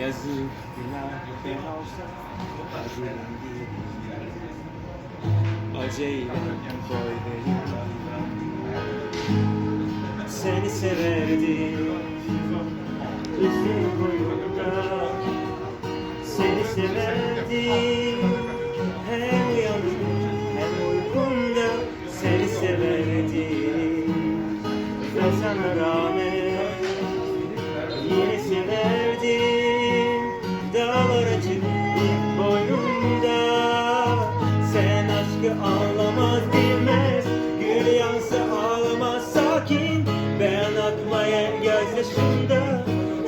Yazık günah ben olsam Acıyla boy verir Seni severdim Üzüm boyunda. Seni severdim Hem uyandım hem uykumda. Seni severdim Ve sana rağmen aşkı ağlamaz bilmez. Gül yansa ağlamaz sakin. Ben akmayan gözyaşımda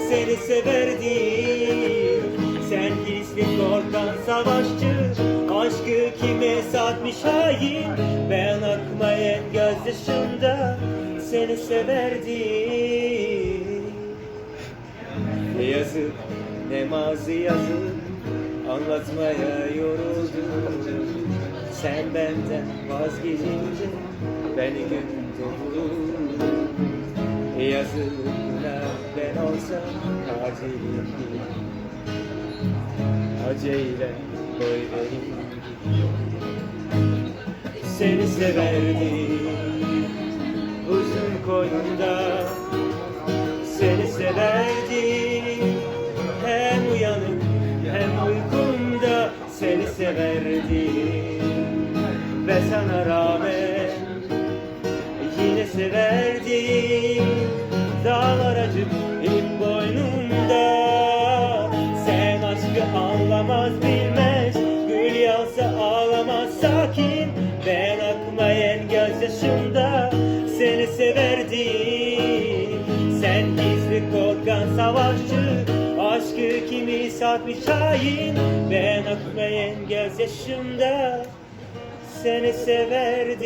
Seni severdim. Sen hisli korkan savaşçı Aşkı kime satmış hain? Ben akmayan gözyaşımda Seni severdim. Yazık ne mazi yazık Anlatmaya yoruldum Sen benden vazgeçince Beni günde vurur Yazık günah ben olsam Kacilim Acıyla verir Seni severdim. Uzun koynunda seni severdim. Hem uyanık hem uykumda seni severdim. Ve sana rağmen yine severdim. Dağlar acıp ip boynumda. Sen aşkı anlamaz bilmez. Gül yağsa ağlamaz sakin. Ben akmayan gözyaşımda Seni severdim. Sen gizli korkan savaşçı Aşkı kimi satmış hain? Ben akmayan gözyaşımda Seni severdim